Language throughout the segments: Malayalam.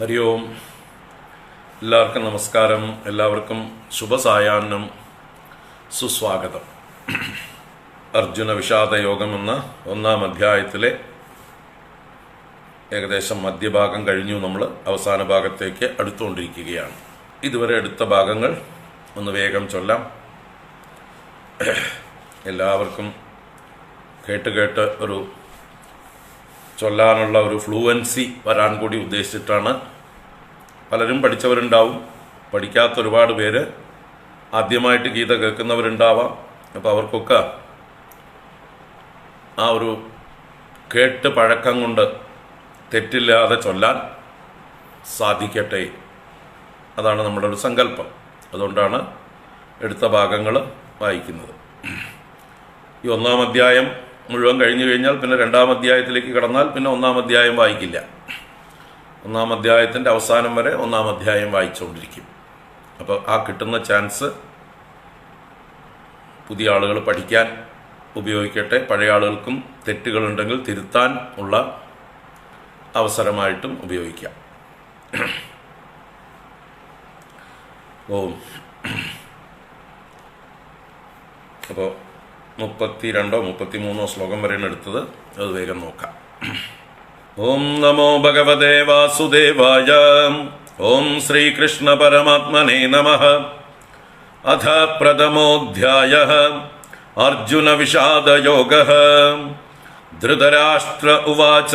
ഹരി ഓം. എല്ലാവർക്കും നമസ്കാരം. എല്ലാവർക്കും ശുഭസായാഹ്നം. സുസ്വാഗതം. അർജുന വിഷാദ യോഗം എന്ന ഒന്നാം അധ്യായത്തിലെ ഏകദേശം മധ്യഭാഗം കഴിഞ്ഞു. നമ്മൾ അവസാന ഭാഗത്തേക്ക് അടുത്തുകൊണ്ടിരിക്കുകയാണ്. ഇതുവരെ എടുത്ത ഭാഗങ്ങൾ ഒന്ന് വേഗം ചൊല്ലാം. എല്ലാവർക്കും കേട്ട് കേട്ട് ഒരു ചൊല്ലാനുള്ള ഒരു ഫ്ലുവൻസി വരാൻ കൂടി ഉദ്ദേശിച്ചിട്ടാണ് പലരും പഠിച്ചവരുണ്ടാവും. പഠിക്കാത്ത ഒരുപാട് പേര് ആദ്യമായിട്ട് ഗീത കേൾക്കുന്നവരുണ്ടാവാം. അപ്പോൾ അവർക്കൊക്കെ ആ ഒരു കേട്ട് പഴക്കം കൊണ്ട് തെറ്റില്ലാതെ ചൊല്ലാൻ സാധിക്കട്ടെ. അതാണ് നമ്മുടെ ഒരു സങ്കല്പം. അതുകൊണ്ടാണ് എടുത്ത ഭാഗങ്ങൾ വായിക്കുന്നത്. ഈ ഒന്നാം അധ്യായം മുഴുവൻ കഴിഞ്ഞു കഴിഞ്ഞാൽ പിന്നെ രണ്ടാം അധ്യായത്തിലേക്ക് കടന്നാൽ പിന്നെ ഒന്നാം അധ്യായം വായിക്കില്ല. ഒന്നാം അധ്യായത്തിന്റെ അവസാനം വരെ ഒന്നാം അധ്യായം വായിച്ചുകൊണ്ടിരിക്കും. അപ്പോൾ ആ കിട്ടുന്ന ചാൻസ് പുതിയ ആളുകൾ പഠിക്കാൻ ഉപയോഗിക്കട്ടെ. പഴയ ആളുകൾക്കും തെറ്റുകളുണ്ടെങ്കിൽ തിരുത്താൻ ഉള്ള അവസരമായിട്ടും ഉപയോഗിക്കാം. ഓ. അപ്പോൾ മുപ്പത്തി രണ്ടോ മുപ്പത്തി മൂന്നോ ശ്ലോകം വരെയാണ് എടുത്തത്. അത് വേഗം നോക്കാം. ഓം നമോ ഭഗവതേ വാസുദേവായ. ഓം ശ്രീകൃഷ്ണ പരമാത്മനെ നമ. അഥ പ്രഥമോധ്യായ അർജുന വിഷാദയോഗ. ധൃതരാഷ്ട്ര ഉവാച.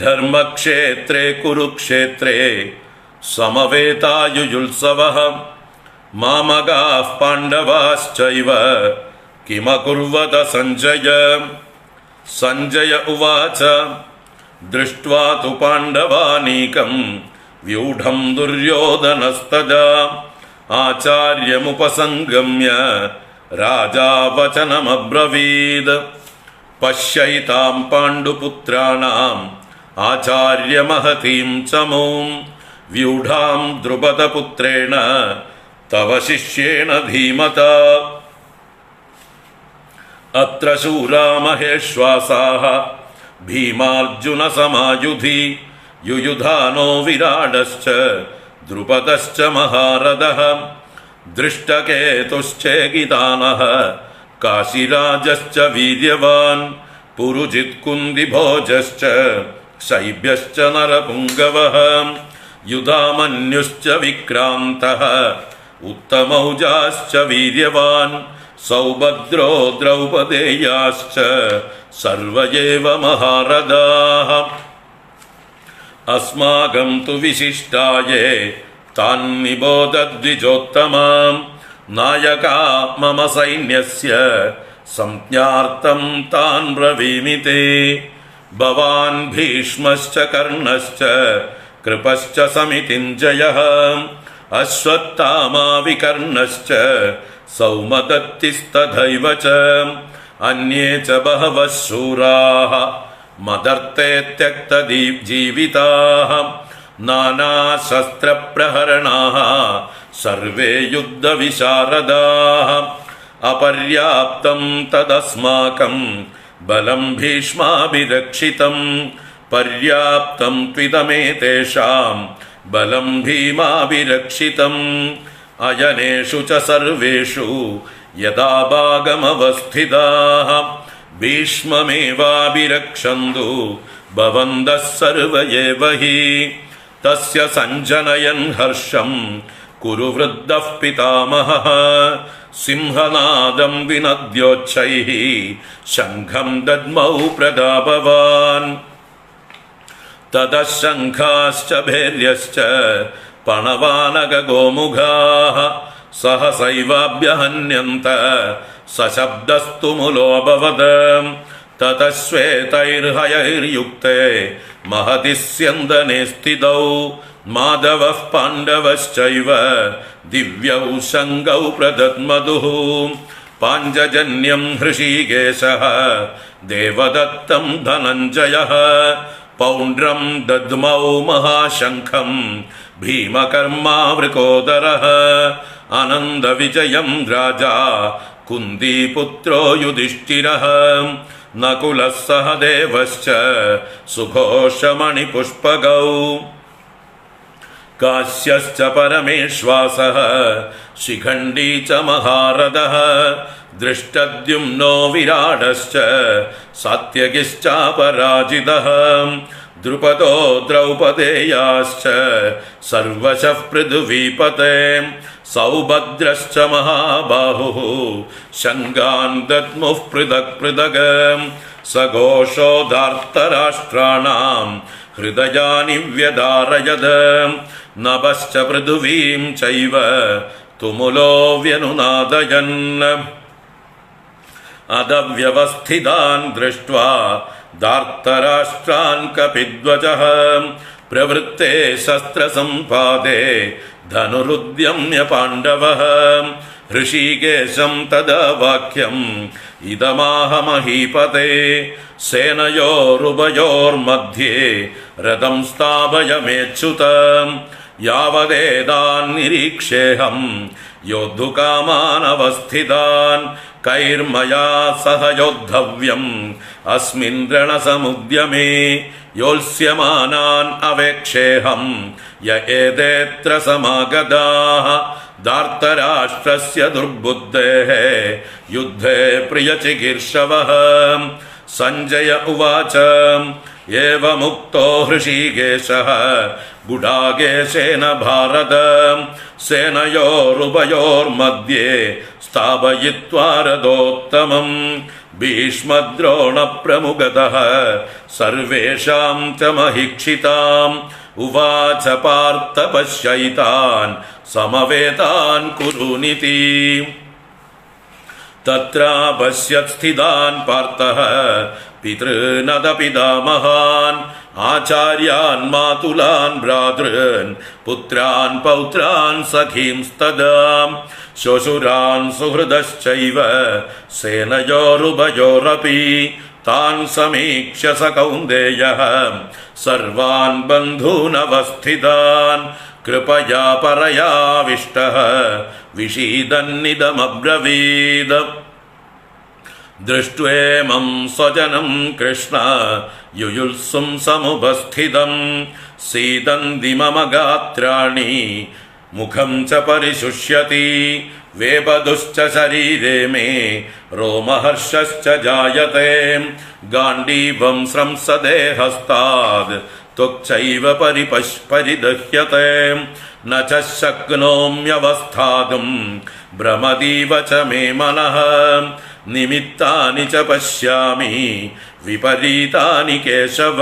ധർമ്മക്ഷേത്രേ കുരുക്ഷേത്രേ സമവേതായുജുത്സവ മാമകാ പാണ്ഡവാശ്ചൈവ. किमकुर्वत सञ्जय सञ्जय उवाच दृष्ट्वा तु पाण्डवानीकं व्यूढं दुर्योधनस्तदा आचार्यमुपसङ्गम्य राजा वचनमब्रवीद् पश्यैतां पाण्डुपुत्राणाम् आचार्यमहतीं चमूं व्यूढां द्रुपदपुत्रेण तव शिष्येण धीमता अत्र शूरामहेश्वासाः भीमार्जुनसमायुधि युयुधानो विराडश्च द्रुपदश्च महारदः दृष्टकेतुश्चेकितानः काशिराजश्च वीर्यवान्, पुरुजित्कुन्दिभोजश्च शैभ्यश्च नरपुङ्गवः, युधामन्युश्च विक्रान्तः, उत्तमौजाश्च वीर्यवान् सौभद्रो द्रौपदेयाश्च सर्व एव महारथाः अस्माकं तु विशिष्टाये तान्निबोधद्विजोत्तमां नायका मम सैन्यस्य संज्ञार्थं तान् ब्रवीमि ते भवान् भीष्मश्च कर्णश्च कृपश्च समितिञ्जयः अश्वत्थामा विकर्णश्च सौमदत्तिस्तथैव च। अन्ये च बहवः शूराः। मदर्थे त्यक्तजीविताः नानाशस्त्रप्रहरणाः। सर्वे युद्धविशारदाः। अपर्याप्तं तदस्माकं बलं भीष्माभिरक्षितम् पर्याप्तं त्विदमेतेषां बलं भीमाभिरक्षितम्। अयनेषु च सर्वेषु यदा भागमवस्थिताः। भीष्ममेवाभिरक्षन्तु, भवन्तः सर्व एव हि। तस्य सञ्जनयन् हर्षं कुरु वृद्धः पितामहः। सिंहनादं विनद्योच्छैः शङ्खं दद्मौ प्रदाभवान् ततः शङ्खाश्च, भैर्यश्च पणवानगगोमुखाः सहसैवाभ्यहन्यन्त सशब्दस्तु मुलोऽभवत् ततः श्वेतैर्हयैर्युक्ते महति स्यन्दने स्थितौ माधवः पाण्डवश्चैव दिव्यौ शङ्गौ प्रदद्मधुः पाञ्जजन्यं हृषीकेशः देवदत्तं धनञ्जयः पौण्ड्रं दद्मौ महाशङ्खं भीमकर्मावृकोदरः अनन्दविजयं राजा कुन्दीपुत्रो युधिष्ठिरः नकुलः सह देवश्च सुघोषमणिपुष्पगौ काश्यश्च परमेश्वासः शिखण्डी च महारथः दृष्टद्युम्नो विराडश्च सात्यकिश्चापराजितः द्रुपदो द्रौपदेयाश्च सर्वशः पृथुवीपते सौभद्रश्च महाबाहुः शङ्गान् दद्मुः पृथक् पृथक् सघोषोदार्तराष्ट्राणाम् हृदयानि व्यदारयद नभश्च पृथुवीं चैव तुमुलो व्यनुनादयन् अदव्यवस्थितान् दृष्ट्वा दार्तराष्ट्रान् कपिध्वजः प्रवृत्ते शस्त्रसम्पादे धनुरुद्यम्य पाण्डवः ऋषिकेशं तदा वाक्यम् इदमाह महीपते सेनयोरुभयोर्मध्ये रथं स्थापयमेच्युत यावदेतान्निरीक्षेऽहम् योद्धुकामानवस्थितान् कैर्मया सह योद्धव्यम्। अस्मिन् रणसमुद्यमे योत्स्यमानान् अवेक्षेऽहम्। य एतेऽत्र समागताः दार्तराष्ट्रस्य दुर्बुद्धेः। युद्धे प्रियचिकीर्षवः। सञ्जय उवाच। एवमुक्तो हृषीकेशः। गुडाकेशेन भारत। सेनयोरुभयोर्मध्ये स्थापयित्वा रथोत्तमम् भीष्मद्रोणप्रमुगतः सर्वेषां च महिक्षिताम् उवाच पार्थ पश्यैतान् समवेतान् कुरुनिति। तत्र पश्यत्स्थितान् पार्थः पितॄनदपितामहान् आचार्यान् मातुलान् भ्रातॄन् पुत्रान् पौत्रान् सखींस्तदा श्वशुरान् सुहृदश्चैव सेनयोरुभयोरपि तान् समीक्ष्य स कौन्देयः सर्वान् बन्धूनवस्थितान् कृपया परयाविष्टः विषीदन्निदमब्रवीद दृष्ट्वेमं स्वजनं कृष्ण, युयुल्सुं समुपस्थितं, सीदन्ति मम गात्राणि, मुखं च परिशुष्यति, वेपदुश्च शरीरे मे, रोमहर्षश्च जायते, गाण्डीवं स्रंसदे हस्ताद् त्वक्चैव परिपश् परिदह्यते, न च शक्नोम्यवस्थातुं भ्रमदीव च मे मनः నిమిత్తాని చ పశ్యామి విపరీతాని కేశవ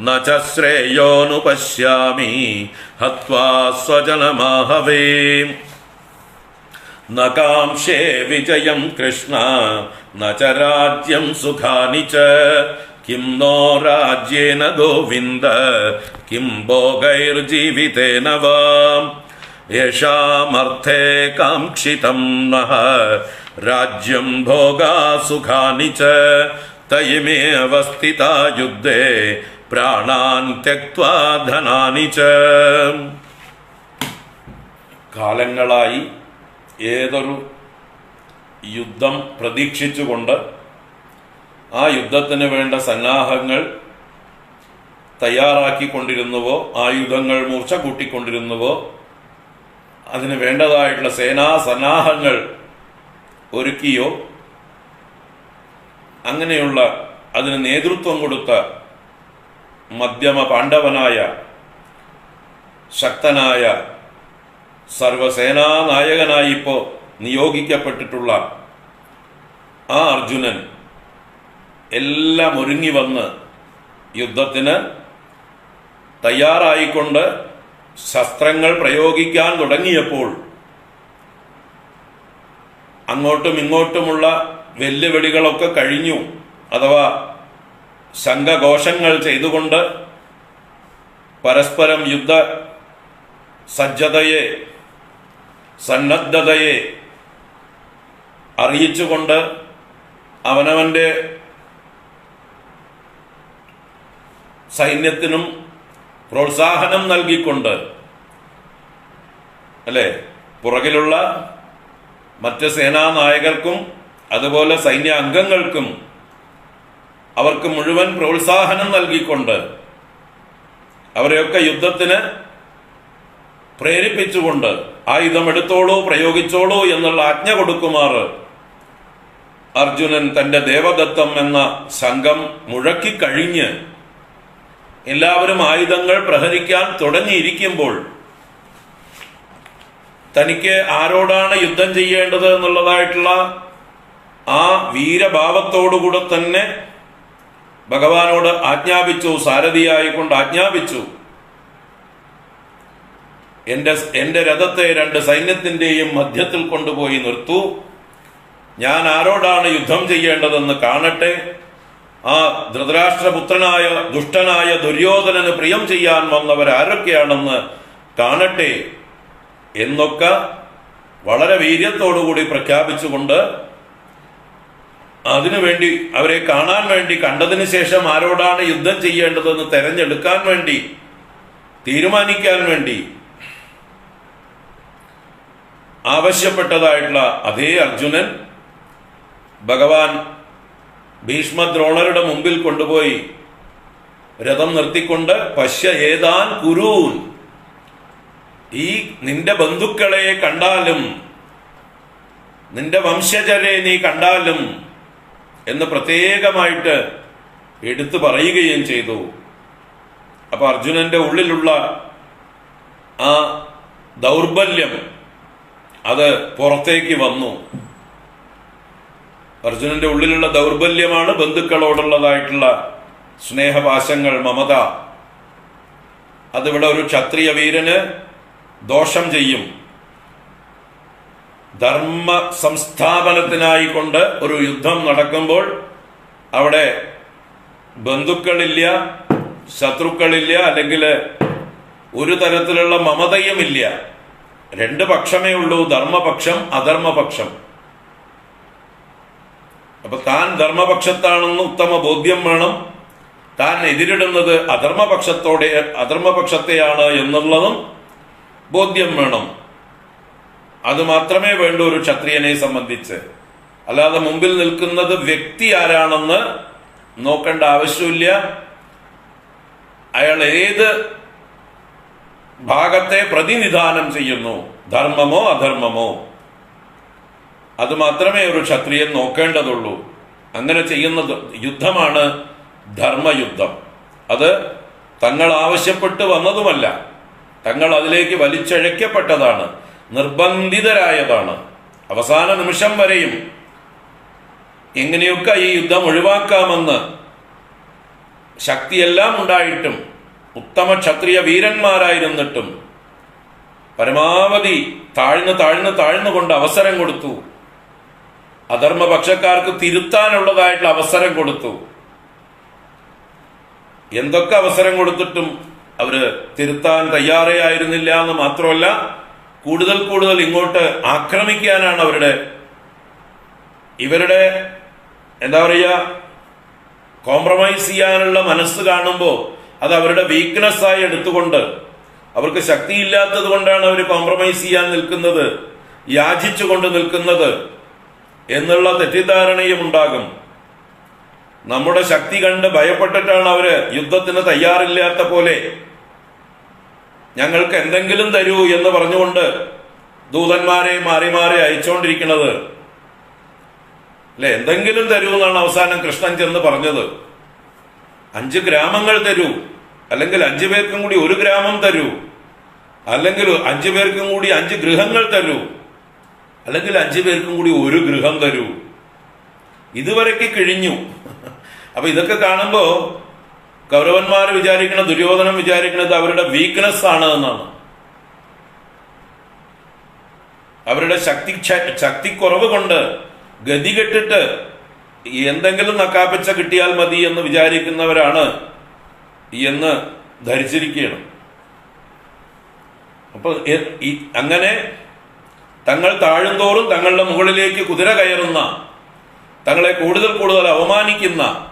న చ శ్రేయోను పశ్యామి హత్వా స్వజనమాహవే. నకాంక్షే విజయం కృష్ణ న చ రాజ్యం సుఖాని చ కిం నో రాజ్యేన గోవింద కిం భోగైర్జీవితేన వాం. യേഷാമർത്ഥേ കാക്ഷിതം നഹ. രാജ്യം ഭോഗാസുഖാനി ച. തയിമേ അവസ്ഥിത യുദ്ധേ. പ്രാണാൻ തെക്വാ ധനാനി ച. കാലങ്ങളായി ഏതൊരു യുദ്ധം പ്രതീക്ഷിച്ചുകൊണ്ട് ആ യുദ്ധത്തിന് വേണ്ട സന്നാഹങ്ങൾ തയ്യാറാക്കിക്കൊണ്ടിരുന്നുവോ? ആയുധങ്ങൾ മൂർച്ച കൂട്ടിക്കൊണ്ടിരുന്നുവോ? അതിന് വേണ്ടതായിട്ടുള്ള സേനാ സന്നാഹങ്ങൾ ഒരുക്കിയോ? അങ്ങനെയുള്ള അതിന് നേതൃത്വം കൊടുത്ത മധ്യമ പാണ്ഡവനായ ശക്തനായ സർവസേനാ നായകനായി ഇപ്പോ നിയോഗിക്കപ്പെട്ടിട്ടുള്ള ആ അർജുനൻ എല്ലാം ഒരുങ്ങി വന്ന് യുദ്ധത്തിന് തയ്യാറായിക്കൊണ്ട് ശസ്ത്രങ്ങൾ പ്രയോഗിക്കാൻ തുടങ്ങിയപ്പോൾ അങ്ങോട്ടും ഇങ്ങോട്ടുമുള്ള വെല്ലുവിളികളൊക്കെ കഴിഞ്ഞു. അഥവാ ശംഖഘോഷങ്ങൾ ചെയ്തുകൊണ്ട് പരസ്പരം യുദ്ധ സജ്ജതയെ സന്നദ്ധതയെ അറിയിച്ചുകൊണ്ട് അവനവന്റെ സൈന്യത്തിനും പ്രോത്സാഹനം നൽകിക്കൊണ്ട് അല്ലെ? പുറകിലുള്ള മറ്റ് സേനാ നായകർക്കും അതുപോലെ സൈന്യ അംഗങ്ങൾക്കും അവർക്ക് മുഴുവൻ പ്രോത്സാഹനം നൽകിക്കൊണ്ട് അവരെയൊക്കെ യുദ്ധത്തിന് പ്രേരിപ്പിച്ചുകൊണ്ട് ആയുധം എടുത്തോളൂ പ്രയോഗിച്ചോളൂ എന്നുള്ള ആജ്ഞ കൊടുക്കുമാർ അർജുനൻ തന്റെ ദേവദത്തം എന്ന സംഘം മുഴക്കിക്കഴിഞ്ഞ് എല്ലാവരും ആയുധങ്ങൾ പ്രഹരിക്കാൻ തുടങ്ങിയിരിക്കുമ്പോൾ തനിക്ക് ആരോടാണ് യുദ്ധം ചെയ്യേണ്ടത് എന്നുള്ളതായിട്ടുള്ള ആ വീരഭാവത്തോടുകൂടെ തന്നെ ഭഗവാനോട് ആജ്ഞാപിച്ചു സാരഥിയായിക്കൊണ്ട് ആജ്ഞാപിച്ചു. എന്റെ എന്റെ രഥത്തെ രണ്ട് സൈന്യത്തിന്റെയും മധ്യത്തിൽ കൊണ്ടുപോയി നിർത്തു. ഞാൻ ആരോടാണ് യുദ്ധം ചെയ്യേണ്ടതെന്ന് കാണട്ടെ. ആ ധൃതരാഷ്ട്രപുത്രനായ ദുഷ്ടനായ ദുര്യോധനന് പ്രിയം ചെയ്യാൻ വന്നവർ ആരൊക്കെയാണെന്ന് കാണട്ടെ എന്നൊക്കെ വളരെ വീര്യത്തോടുകൂടി പ്രഖ്യാപിച്ചുകൊണ്ട് അതിനുവേണ്ടി അവരെ കാണാൻ വേണ്ടി കണ്ടതിന് ശേഷം ആരോടാണ് യുദ്ധം ചെയ്യേണ്ടതെന്ന് തെരഞ്ഞെടുക്കാൻ വേണ്ടി തീരുമാനിക്കാൻ വേണ്ടി ആവശ്യപ്പെട്ടതായിട്ടുള്ള അതേ അർജുനൻ ഭഗവാൻ ഭീഷ്മദ്രോണരുടെ മുമ്പിൽ കൊണ്ടുപോയി. രഥം നിർത്തിക്കൊണ്ട് പശ്യ ഏതാൻ കുരൂൻ? ഈ നിന്റെ ബന്ധുക്കളെ കണ്ടാലും നിന്റെ വംശജരെ നീ കണ്ടാലും എന്ന് പ്രത്യേകമായിട്ട് എടുത്തു പറയുകയും ചെയ്തു. അപ്പൊ അർജുനന്റെ ഉള്ളിലുള്ള ആ ദൗർബല്യം അത് പുറത്തേക്ക് വന്നു. അർജുനന്റെ ഉള്ളിലുള്ള ദൗർബല്യമാണ് ബന്ധുക്കളോടുള്ളതായിട്ടുള്ള സ്നേഹപാശങ്ങൾ മമത. അതിവിടെ ഒരു ക്ഷത്രിയ വീരന് ദോഷം ചെയ്യും. ധർമ്മ സംസ്ഥാപനത്തിനായി കൊണ്ട് ഒരു യുദ്ധം നടക്കുമ്പോൾ അവിടെ ബന്ധുക്കളില്ല ശത്രുക്കളില്ല അല്ലെങ്കിൽ ഒരു തരത്തിലുള്ള മമതയുമില്ല. രണ്ട് പക്ഷമേ ഉള്ളൂ ധർമ്മപക്ഷം അധർമ്മപക്ഷം. അപ്പൊ താൻ ധർമ്മപക്ഷത്താണെന്ന് ഉത്തമ ബോധ്യം വേണം. താൻ എതിരിടുന്നത് അധർമ്മപക്ഷത്തോടെ അധർമ്മപക്ഷത്തെയാണ് എന്നുള്ളതും ബോധ്യം വേണം. അത് മാത്രമേ വേണ്ടൂ ഒരു ക്ഷത്രിയനെ സംബന്ധിച്ച്. അല്ലാതെ മുമ്പിൽ നിൽക്കുന്നത് വ്യക്തി ആരാണെന്ന് നോക്കേണ്ട ആവശ്യമില്ല. അയാൾ ഏത് ഭാഗത്തെ പ്രതിനിധാനം ചെയ്യുന്നു? ധർമ്മമോ അധർമ്മമോ? അത് മാത്രമേ ഒരു ക്ഷത്രിയൻ നോക്കേണ്ടതുള്ളൂ. അങ്ങനെ ചെയ്യുന്ന യുദ്ധമാണ് ധർമ്മയുദ്ധം. അത് തങ്ങൾ ആവശ്യപ്പെട്ട് വന്നതുമല്ല. തങ്ങൾ അതിലേക്ക് വലിച്ചഴക്കപ്പെട്ടതാണ് നിർബന്ധിതരായതാണ്. അവസാന നിമിഷം വരെയും എങ്ങനെയൊക്കെ ഈ യുദ്ധം ഒഴിവാക്കാമെന്ന് ശക്തിയെല്ലാം ഉണ്ടായിട്ടും ഉത്തമ ക്ഷത്രിയ വീരന്മാരായിരുന്നിട്ടും പരമാവധി താഴ്ന്ന് താഴ്ന്ന് താഴ്ന്നുകൊണ്ട് അവസരം കൊടുത്തു. അധർമ്മപക്ഷക്കാർക്ക് തിരുത്താനുള്ളതായിട്ടുള്ള അവസരം കൊടുത്തു. എന്തൊക്കെ അവസരം കൊടുത്തിട്ടും അവർ തിരുത്താൻ തയ്യാറേ ആയിരുന്നില്ല എന്ന് മാത്രമല്ല കൂടുതൽ കൂടുതൽ ഇങ്ങോട്ട് ആക്രമിക്കാനാണ് അവരുടെ ഇവരുടെ എന്താ പറയുക കോംപ്രമൈസ് ചെയ്യാനുള്ള മനസ്സ് കാണുമ്പോൾ അത് അവരുടെ വീക്ക്നെസ് ആയി എടുത്തുകൊണ്ട് അവർക്ക് ശക്തിയില്ലാത്തത് കൊണ്ടാണ് അവർ കോംപ്രമൈസ് ചെയ്യാൻ നിൽക്കുന്നത് യാചിച്ചുകൊണ്ട് നിൽക്കുന്നത്. എന്നുള്ള തെറ്റിദ്ധാരണയും ഉണ്ടാകും. നമ്മുടെ ശക്തി കണ്ട് ഭയപ്പെട്ടിട്ടാണ് അവർ യുദ്ധത്തിന് തയ്യാറില്ലാത്ത പോലെ ഞങ്ങൾക്ക് എന്തെങ്കിലും തരൂ എന്ന് പറഞ്ഞുകൊണ്ട് ദൂതന്മാരെ മാറി മാറി അയച്ചുകൊണ്ടിരിക്കുന്നത്. അല്ലെ എന്തെങ്കിലും തരൂ എന്നാണ് അവസാനം കൃഷ്ണൻ ചെന്ന് പറഞ്ഞത്. അഞ്ച് ഗ്രാമങ്ങൾ തരൂ അല്ലെങ്കിൽ അഞ്ചു പേർക്കും കൂടി ഒരു ഗ്രാമം തരൂ അല്ലെങ്കിൽ അഞ്ചു പേർക്കും കൂടി അഞ്ച് ഗൃഹങ്ങൾ തരൂ. അല്ലെങ്കിൽ അഞ്ചു പേർക്കും കൂടി ഒരു ഗൃഹം തരൂ. ഇതുവരെയൊക്കെ കിഴിഞ്ഞു. അപ്പൊ ഇതൊക്കെ കാണുമ്പോൾ കൗരവന്മാർ വിചാരിക്കണ ദുര്യോധനം വിചാരിക്കുന്നത് അവരുടെ വീക്ക്നെസ് ആണ് എന്നാണ്. അവരുടെ ശക്തി ശക്തിക്കുറവ് കൊണ്ട് ഗതി കെട്ടിട്ട് എന്തെങ്കിലും നക്കാപ്പച്ച കിട്ടിയാൽ മതി എന്ന് വിചാരിക്കുന്നവരാണ് എന്ന് ധരിച്ചിരിക്കുകയാണ്. അപ്പൊ എ- അങ്ങനെ തങ്ങൾ താഴുന്തോറും തങ്ങളുടെ മുകളിലേക്ക് കുതിര കയറുന്ന തങ്ങളെ കൂടുതൽ കൂടുതൽ അവമാനിക്കുന്ന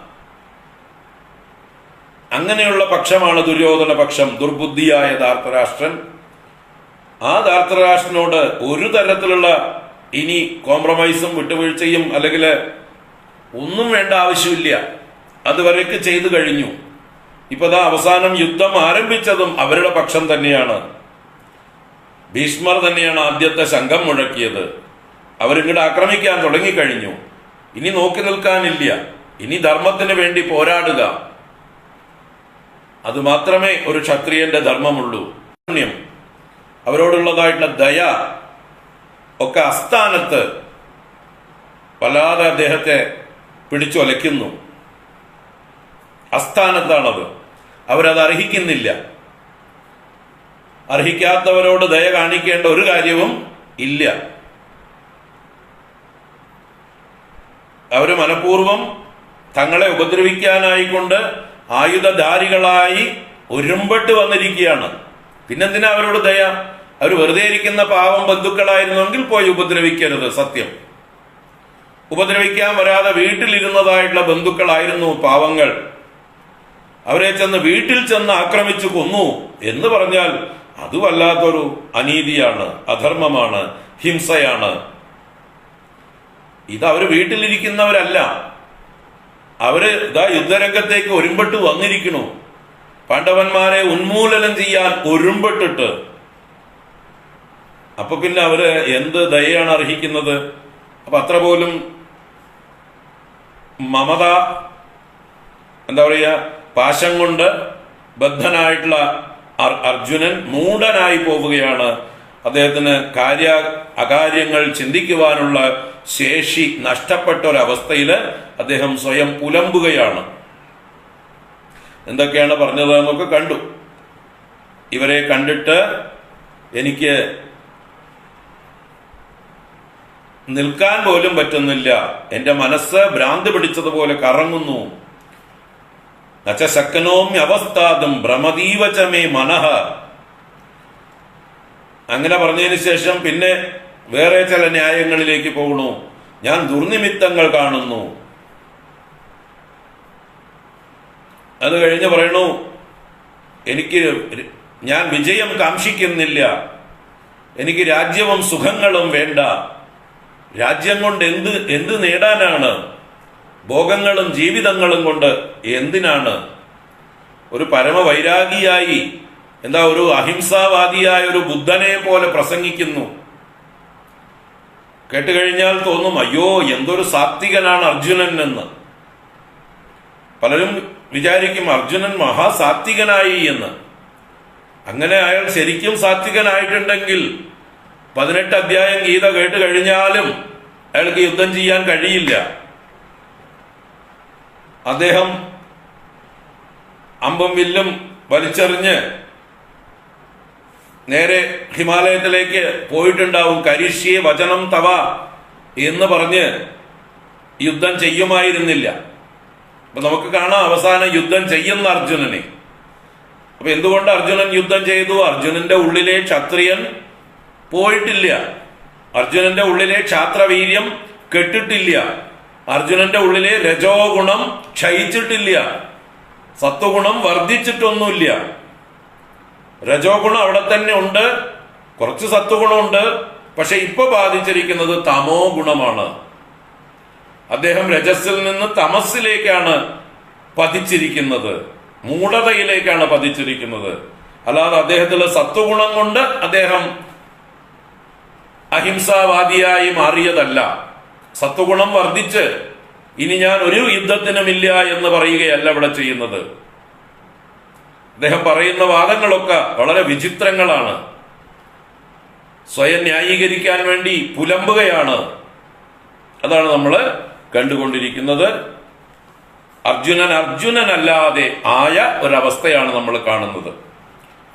അങ്ങനെയുള്ള പക്ഷമാണ് ദുര്യോധന പക്ഷം ദുർബുദ്ധിയായ ധാർത്തരാഷ്ട്രൻ. ആ ധാർത്തരാഷ്ട്രനോട് ഒരു തരത്തിലുള്ള ഇനി കോംപ്രമൈസും വിട്ടുവീഴ്ചയും അല്ലെങ്കിൽ ഒന്നും വേണ്ട ആവശ്യമില്ല. അതുവരേക്ക് ചെയ്തു കഴിഞ്ഞു. ഇപ്പൊ അവസാനം യുദ്ധം ആരംഭിച്ചതും അവരുടെ പക്ഷം തന്നെയാണ്. ഭീഷ്മർ തന്നെയാണ് ആദ്യത്തെ ശംഖം മുഴക്കിയത്. അവരിങ്ങോട്ട് ആക്രമിക്കാൻ തുടങ്ങിക്കഴിഞ്ഞു. ഇനി നോക്കി നിൽക്കാനില്ല. ഇനി ധർമ്മത്തിന് വേണ്ടി പോരാടുക. അത് മാത്രമേ ഒരു ക്ഷത്രിയന്റെ ധർമ്മമുള്ളൂ. പുണ്യം അവരോടുള്ളതായിട്ടുള്ള ദയ ഒക്കെ അസ്ഥാനത്ത് വല്ലാതെ അദ്ദേഹത്തെ പിടിച്ചൊലയ്ക്കുന്നു അസ്ഥാനത്താണത് അവരത് അർഹിക്കുന്നില്ല. അർഹിക്കാത്തവരോട് ദയ കാണിക്കേണ്ട ഒരു കാര്യവും ഇല്ല. അവർ മനഃപൂർവം തങ്ങളെ ഉപദ്രവിക്കാനായിക്കൊണ്ട് ആയുധധാരികളായി ഒരുമ്പെട്ട് വന്നിരിക്കുകയാണ്. പിന്നെന്തിനാ അവരോട് ദയ? അവർ വെറുതെ ഇരിക്കുന്ന പാവം ബന്ധുക്കളായിരുന്നുവെങ്കിൽ പോയി ഉപദ്രവിക്കരുത് സത്യം. ഉപദ്രവിക്കാൻ വരാതെ വീട്ടിലിരുന്നതായിട്ടുള്ള ബന്ധുക്കളായിരുന്നു പാവങ്ങൾ. അവരെ ചെന്ന് വീട്ടിൽ ചെന്ന് ആക്രമിച്ചു കൊന്നു എന്ന് പറഞ്ഞാൽ അത് വല്ലാത്തൊരു അനീതിയാണ് അധർമ്മമാണ് ഹിംസയാണ്. ഇത് അവർ വീട്ടിലിരിക്കുന്നവരല്ല. അവർ ഇതാ യുദ്ധരംഗത്തേക്ക് ഒരുമ്പെട്ട് വന്നിരിക്കണു പാണ്ഡവന്മാരെ ഉന്മൂലനം ചെയ്യാൻ ഒരുമ്പെട്ടിട്ട്. അപ്പൊ പിന്നെ അവർ എന്ത് ദയയാണ് അർഹിക്കുന്നത്? അപ്പൊ അത്ര പോലും മമത എന്താ പറയുക പാശം കൊണ്ട് ബദ്ധനായിട്ടുള്ള അർജുനൻ മൂടനായി പോവുകയാണ്. അദ്ദേഹത്തിന് കാര്യ അകാര്യങ്ങൾ ചിന്തിക്കുവാനുള്ള ശേഷി നഷ്ടപ്പെട്ട ഒരവസ്ഥയിൽ അദ്ദേഹം സ്വയം പുലമ്പുകയാണ്. എന്തൊക്കെയാണ് പറഞ്ഞത് എന്നൊക്കെ കണ്ടു. ഇവരെ കണ്ടിട്ട് എനിക്ക് നിൽക്കാൻ പോലും പറ്റുന്നില്ല. എന്റെ മനസ്സ് ഭ്രാന്ത് പിടിച്ചതുപോലെ കറങ്ങുന്നു. നച്ച ഭ്രമതീവചമേ മനഃ. അങ്ങനെ പറഞ്ഞതിന് ശേഷം പിന്നെ വേറെ ചില ന്യായങ്ങളിലേക്ക് പോകണു ഞാൻ ദുർനിമിത്തങ്ങൾ കാണുന്നു. അത് കഴിഞ്ഞ് പറയണു എനിക്ക് ഞാൻ വിജയം കാക്ഷിക്കുന്നില്ല. എനിക്ക് രാജ്യവും സുഖങ്ങളും വേണ്ട. രാജ്യം കൊണ്ട് എന്ത് എന്ത് നേടാനാണ്? ഭോഗങ്ങളും ജീവിതങ്ങളും കൊണ്ട് എന്തിനാണ് ഒരു പരമവൈരാഗിയായി എന്താ ഒരു അഹിംസാവാദിയായ ഒരു ബുദ്ധനെ പോലെ പ്രസംഗിക്കുന്നു? കേട്ടുകഴിഞ്ഞാൽ തോന്നും അയ്യോ എന്തൊരു സാത്വികനാണ് അർജുനൻ എന്ന്. പലരും വിചാരിക്കും അർജുനൻ മഹാസാത്വികനായി എന്ന്. അങ്ങനെ അയാൾ ശരിക്കും സാത്വികനായിട്ടുണ്ടെങ്കിൽ പതിനെട്ട് അധ്യായം ഗീത കേട്ട് കഴിഞ്ഞാലും അയാൾക്ക് യുദ്ധം ചെയ്യാൻ കഴിയില്ല. അദ്ദേഹം അമ്പും വില്ലും വലിച്ചെറിഞ്ഞ് നേരെ ഹിമാലയത്തിലേക്ക് പോയിട്ടുണ്ടാവും. കരിഷ്യെ വചനം തവ എന്ന് പറഞ്ഞ് യുദ്ധം ചെയ്യുമായിരുന്നില്ല. അപ്പൊ നമുക്ക് കാണാം അവസാനം യുദ്ധം ചെയ്യുന്ന അർജുനനെ. അപ്പൊ എന്തുകൊണ്ട് അർജുനൻ യുദ്ധം ചെയ്തു? അർജുനന്റെ ഉള്ളിലെ ക്ഷത്രിയൻ പോയിട്ടില്ല. അർജുനന്റെ ഉള്ളിലെ ക്ഷാത്രവീര്യം കെട്ടിട്ടില്ല. അർജുനന്റെ ഉള്ളിലെ രജോ ഗുണം ക്ഷയിച്ചിട്ടില്ല. സത്വഗുണം വർദ്ധിച്ചിട്ടൊന്നുമില്ല. രജോ ഗുണം അവിടെ തന്നെ ഉണ്ട്. കുറച്ച് സത്വഗുണമുണ്ട്. പക്ഷെ ഇപ്പൊ ബാധിച്ചിരിക്കുന്നത് തമോ ഗുണമാണ്. അദ്ദേഹം രജസ്സിൽ നിന്ന് തമസിലേക്കാണ് പതിച്ചിരിക്കുന്നത്. മൂഢതയിലേക്കാണ് പതിച്ചിരിക്കുന്നത്. അല്ലാതെ അദ്ദേഹത്തിലെ സത്വഗുണം കൊണ്ട് അദ്ദേഹം അഹിംസാവാദിയായി മാറിയതല്ല. സത്വഗുണം വർദ്ധിച്ച് ഇനി ഞാൻ ഒരു യുദ്ധത്തിനുമില്ല എന്ന് പറയുകയല്ല ഇവിടെ ചെയ്യുന്നത്. അദ്ദേഹം പറയുന്ന വാദങ്ങളൊക്കെ വളരെ വിചിത്രങ്ങളാണ്. സ്വയം ന്യായീകരിക്കാൻ വേണ്ടി പുലമ്പുകയാണ്. അതാണ് നമ്മൾ കണ്ടുകൊണ്ടിരിക്കുന്നത്. അർജുനൻ അർജുനനല്ലാതെ ആയ ഒരവസ്ഥയാണ് നമ്മൾ കാണുന്നത്.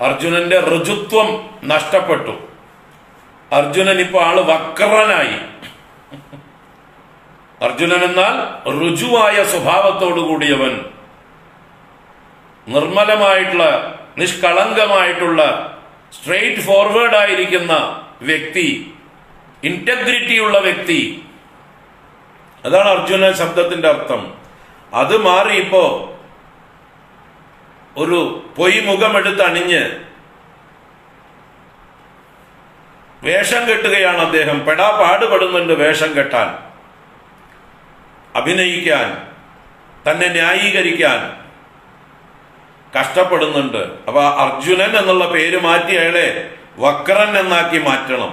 അർജുനന്റെ ഋജുത്വം നഷ്ടപ്പെട്ടു. അർജുനൻ ഇപ്പൊ ആൾ വക്രനായി. അർജുനൻ എന്നാൽ ഋജുവായ സ്വഭാവത്തോടു കൂടിയവൻ. നിർമ്മലമായിട്ടുള്ള നിഷ്കളങ്കമായിട്ടുള്ള സ്ട്രെയിറ്റ് ഫോർവേഡ് ആയിരിക്കുന്ന വ്യക്തി ഇന്റഗ്രിറ്റിയുള്ള വ്യക്തി. അതാണ് അർജുന ശബ്ദത്തിന്റെ അർത്ഥം. അത് മാറി ഇപ്പോ ഒരു പൊയ്മുഖമെടുത്ത് അണിഞ്ഞ് വേഷം കെട്ടുകയാണ് അദ്ദേഹം. പെടാ പാടുപെടുന്നുണ്ട് വേഷം കെട്ടാൻ. അഭിനയിക്കാൻ തന്നെ ന്യായീകരിക്കാൻ കഷ്ടപ്പെടുന്നുണ്ട്. അപ്പൊ അർജുനൻ എന്നുള്ള പേര് മാറ്റി അയാളെ വക്രൻ എന്നാക്കി മാറ്റണം.